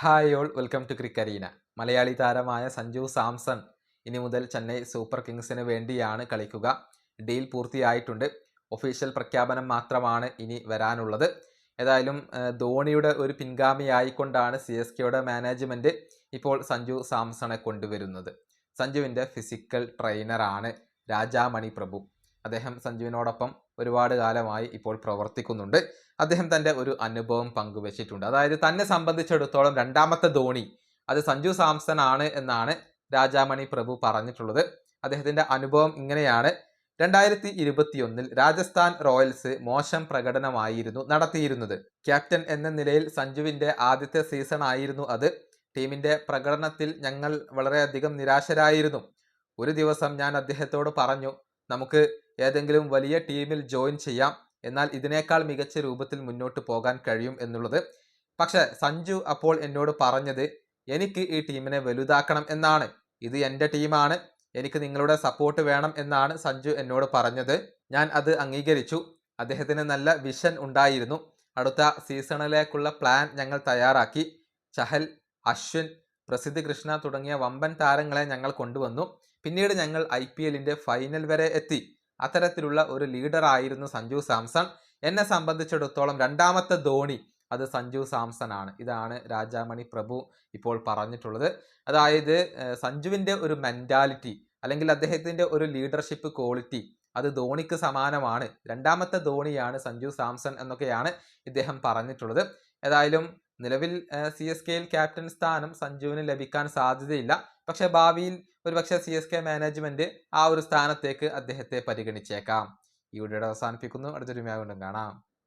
Hi all welcome to cric arena Malayali താരമായ സഞ്ജു സാംസൺ ഇനി മുതൽ ചെന്നൈ സൂപ്പർ കിങ്സിന് വേണ്ടിയാണ് കളിക്കുക. ഡീൽ പൂർത്തിയായിട്ടുണ്ട്. ഒഫീഷ്യൽ പ്രഖ്യാപനം മാത്രമാണ് ഇനി വരാനുള്ളത്. ഏതായാലും ധോണിയുടെ ഒരു പിൻഗാമിയായിക്കൊണ്ടാണ് സി എസ് കെയുടെ മാനേജ്മെന്റ് ഇപ്പോൾ സഞ്ജു സാംസണെ കൊണ്ടുവരുന്നത്. സഞ്ജുവിന്റെ ഫിസിക്കൽ ട്രെയിനറാണ് രാജാമണി പ്രഭു അദ്ദേഹം സഞ്ജുവിനോടൊപ്പം ഒരുപാട് കാലമായി ഇപ്പോൾ പ്രവർത്തിക്കുന്നുണ്ട്. അദ്ദേഹം തന്റെ ഒരു അനുഭവം പങ്കുവച്ചിട്ടുണ്ട്. അതായത് തന്നെ സംബന്ധിച്ചിടത്തോളം രണ്ടാമത്തെ ധോണി അത് സഞ്ജു സാംസൺ ആണ് എന്നാണ് രാജാമണി പ്രഭു പറഞ്ഞിട്ടുള്ളത്. അദ്ദേഹത്തിന്റെ അനുഭവം ഇങ്ങനെയാണ്. രണ്ടായിരത്തി ഇരുപത്തിയൊന്നിൽ രാജസ്ഥാൻ റോയൽസ് മോശം പ്രകടനമായിരുന്നു നടത്തിയിരുന്നത്. ക്യാപ്റ്റൻ എന്ന നിലയിൽ സഞ്ജുവിന്റെ ആദ്യത്തെ സീസൺ ആയിരുന്നു അത്. ടീമിന്റെ പ്രകടനത്തിൽ ഞങ്ങൾ വളരെയധികം നിരാശരായിരുന്നു. ഒരു ദിവസം ഞാൻ അദ്ദേഹത്തോട് പറഞ്ഞു നമുക്ക് ഏതെങ്കിലും വലിയ ടീമിൽ ജോയിൻ ചെയ്യാം. എന്നാൽ ഇതിനേക്കാൾ മികച്ച രൂപത്തിൽ മുന്നോട്ട് പോകാൻ കഴിയും എന്നുള്ളത്. പക്ഷെ സഞ്ജു അപ്പോൾ എന്നോട് പറഞ്ഞത് എനിക്ക് ഈ ടീമിനെ വലുതാക്കണം എന്നാണ്. ഇത് എന്റെ ടീമാണ്. എനിക്ക് നിങ്ങളുടെ സപ്പോർട്ട് വേണം എന്നാണ് സഞ്ജു എന്നോട് പറഞ്ഞത്. ഞാൻ അത് അംഗീകരിച്ചു. അദ്ദേഹത്തിന് നല്ല വിഷൻ ഉണ്ടായിരുന്നു. അടുത്ത സീസണിലേക്കുള്ള പ്ലാൻ ഞങ്ങൾ തയ്യാറാക്കി. ചഹൽ അശ്വിൻ പ്രസിദ്ധ് കൃഷ്ണ തുടങ്ങിയ വമ്പൻ താരങ്ങളെ ഞങ്ങൾ കൊണ്ടുവന്നു. പിന്നീട് ഞങ്ങൾ ഐ ഫൈനൽ വരെ എത്തി. അത്തരത്തിലുള്ള ഒരു ലീഡർ ആയിരുന്നു സഞ്ജു സാംസൺ. എന്നെ സംബന്ധിച്ചിടത്തോളം രണ്ടാമത്തെ ധോണി അത് സഞ്ജു സാംസൺ ആണ് ഇതാണ് രാജാമണി പ്രഭു ഇപ്പോൾ പറഞ്ഞിട്ടുള്ളത്. അതായത് സഞ്ജുവിന്റെ ഒരു മെന്റാലിറ്റി അല്ലെങ്കിൽ അദ്ദേഹത്തിന്റെ ഒരു ലീഡർഷിപ്പ് ക്വാളിറ്റി അത് ധോണിക്ക് സമാനമാണ്. രണ്ടാമത്തെ ധോണിയാണ് സഞ്ജു സാംസൺ എന്നൊക്കെയാണ് ഇദ്ദേഹം പറഞ്ഞിട്ടുള്ളത്. ഏതായാലും നിലവിൽ സി എസ് കെയിൽ ക്യാപ്റ്റൻ സ്ഥാനം സഞ്ജുവിന് ലഭിക്കാൻ സാധ്യതയില്ല. പക്ഷേ ഭാവിയിൽ ഒരുപക്ഷെ സി എസ് കെ മാനേജ്മെന്റ് ആ ഒരു സ്ഥാനത്തേക്ക് അദ്ദേഹത്തെ പരിഗണിച്ചേക്കാം. ഈ വീഡിയോയുടെ അവസാനിപ്പിക്കുന്നു. അടുത്തൊരു വീണ്ടും കാണാം.